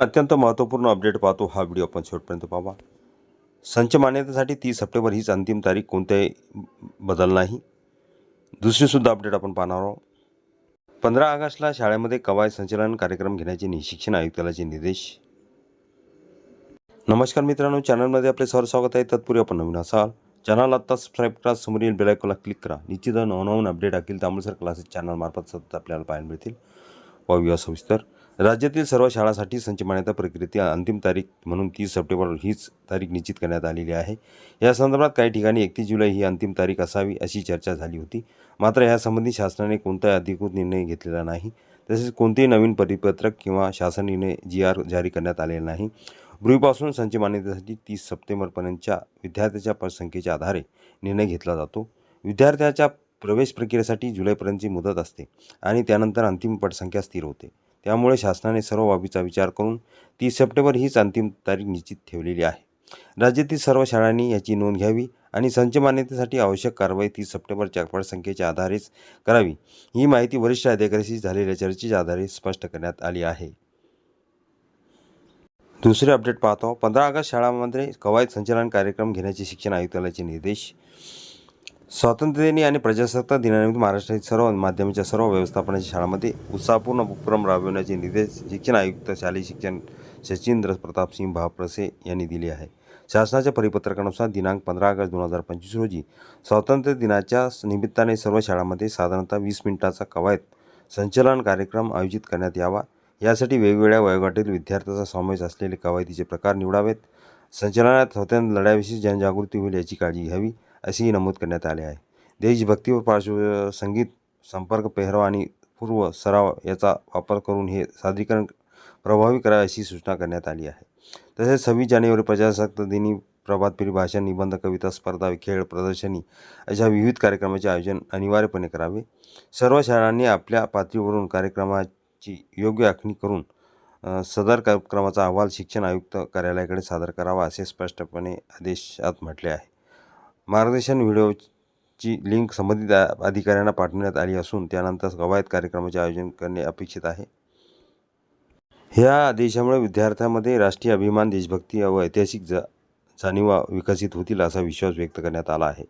अत्यंत महत्त्वपूर्ण अपडेट पाहतो हा व्हिडिओ आपण शेवटपर्यंत पाहा संच मान्यतेसाठी तीस सप्टेंबर हीच अंतिम तारीख कोणत्याही बदल नाही. दुसरीसुद्धा अपडेट आपण पाहणार आहोत. पंधरा ऑगस्टला शाळेमध्ये कवायत संचलन कार्यक्रम घेण्याचे शिक्षण आयुक्तालयाचे निर्देश. नमस्कार मित्रांनो चॅनलमध्ये आपले सर स्वागत आहे. तत्पूर्वी आपण नवीन असाल चॅनल आत्ता सबस्क्राईब करा समोरील बेलायकोला क्लिक करा. निश्चित नवनवीन अपडेट असतील त्यामुळे सर क्लासेस चॅनलमार्फत सतत आपल्याला पाहायला मिळतील. पाहूया सविस्तर. राज्यातील सर्व शाळांसाठी संच मान्यता प्रक्रियेची अंतिम तारीख म्हणून तीस सप्टेंबर हीच तारीख निश्चित करण्यात आलेली आहे. या संदर्भात काही ठिकाणी एकतीस जुलै ही अंतिम तारीख असावी अशी चर्चा झाली होती. मात्र यासंबंधी शासनाने कोणताही अधिकृत निर्णय घेतलेला नाही. तसेच कोणतेही नवीन परिपत्रक किंवा शासन निर्णय जी आर जारी करण्यात आलेला नाही. पूर्वीपासून संच मान्यतेसाठी तीस सप्टेंबरपर्यंतच्या विद्यार्थ्याच्या पटसंख्येच्या आधारे निर्णय घेतला जातो. विद्यार्थ्याच्या प्रवेश प्रक्रियेसाठी जुलैपर्यंतची मुदत असते आणि त्यानंतर अंतिम पटसंख्या स्थिर होते. त्यामुळे शासनाने सर्व बाबीचा विचार करून तीस सप्टेंबर हीच अंतिम तारीख निश्चित ठेवलेली आहे. राज्यातील सर्व शाळांनी याची नोंद घ्यावी आणि संच मान्यतेसाठी आवश्यक कारवाई तीस सप्टेंबरच्या पटसंख्येच्या आधारेच करावी. ही माहिती वरिष्ठ अधिकाऱ्याशी झालेल्या चर्चेच्या आधारे स्पष्ट करण्यात आली आहे. दुसरे अपडेट पाहतो पंधरा ऑगस्ट शाळांमध्ये कवायत संचलन कार्यक्रम घेण्याचे शिक्षण आयुक्तालयाचे निर्देश स्वातंत्र्यदिनी आणि प्रजासत्ताक दिनानिमित्त महाराष्ट्रातील सर्व माध्यमाच्या सर्व व्यवस्थापनाच्या शाळांमध्ये उत्साहपूर्ण उपक्रम राबविण्याचे निर्देश शिक्षण आयुक्त शालेय शिक्षण सचिंद्र प्रतापसिंह भाप्रसे यांनी दिले आहे. शासनाच्या परिपत्रकानुसार दिनांक पंधरा ऑगस्ट दोन हजार पंचवीस रोजी स्वातंत्र्य दिनाच्या निमित्ताने सर्व शाळांमध्ये साधारणतः वीस मिनिटाचा कवायत संचलन कार्यक्रम आयोजित करण्यात यावा. यासाठी वेगवेगळ्या वयोगटातील विद्यार्थ्यांचा समावेश असलेले कवायतीचे प्रकार निवडावेत. संचलनात होत्या लढ्याविषयी जनजागृती होईल याची काळजी घ्यावी. असेही नमूद करण्यात आले आहे देशभक्ती व पार्श्व संगीत संपर्क पेहराव आणि पूर्व सराव याचा वापर करून हे सादरीकरण प्रभावी करावे अशी सूचना करण्यात आली आहे तसेच सव्वीस जानेवारी प्रजासत्ताक दिनी प्रभात फेरी भाषण निबंध कविता स्पर्धा खेळ प्रदर्शनी अशा विविध कार्यक्रमाचे आयोजन अनिवार्यपणे करावे। सर्व शाळांनी आपल्या पातळीवरून कार्यक्रमाची योग्य आखणी करून सदर कार्यक्रमाचा अहवाल शिक्षण आयुक्त कार्यालयाकडे सादर करावा असे स्पष्टपणे आदेशात म्हटले आहे. मार्गदर्शन व्हिडिओची लिंक संबंधित अधिकाऱ्यांना पाठवण्यात आली असून त्यानंतर कवायत कार्यक्रमाचे आयोजन करणे अपेक्षित आहे. ह्या आदेशामुळे विद्यार्थ्यांमध्ये राष्ट्रीय अभिमान देशभक्ती व ऐतिहासिक जा जाणीवा विकसित होतील असा विश्वास व्यक्त करण्यात आला आहे.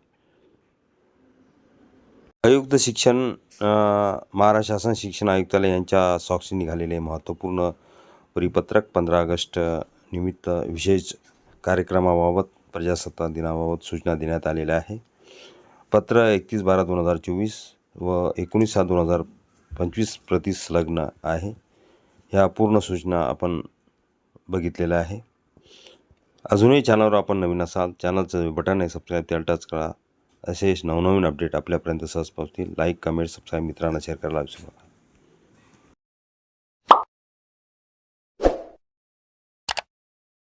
आयुक्त शिक्षण महाराष्ट्र शासन शिक्षण आयुक्तालय यांच्या साक्षी निघालेले महत्त्वपूर्ण परिपत्रक पंधरा ऑगस्ट निमित्त विशेष कार्यक्रमाबाबत प्रजासत्ताक दिनाबाबत सूचना देण्यात आलेल्या आहे. पत्र एकतीस बारा दोन हजार चोवीस व एकोणीस सात दोन हजार पंचवीस प्रति संलग्न आहे. ह्या पूर्ण सूचना आपण बघितलेल्या आहे. अजूनही चॅनलवर आपण नवीन असाल चॅनलचं बटन आहे सबस्क्राईब त्याला टच करा. असेच नवनवीन अपडेट आपल्यापर्यंत सहज पोहोचतील. लाईक कमेंट सबस्क्राईब मित्रांना शेअर करायला विसरू नका.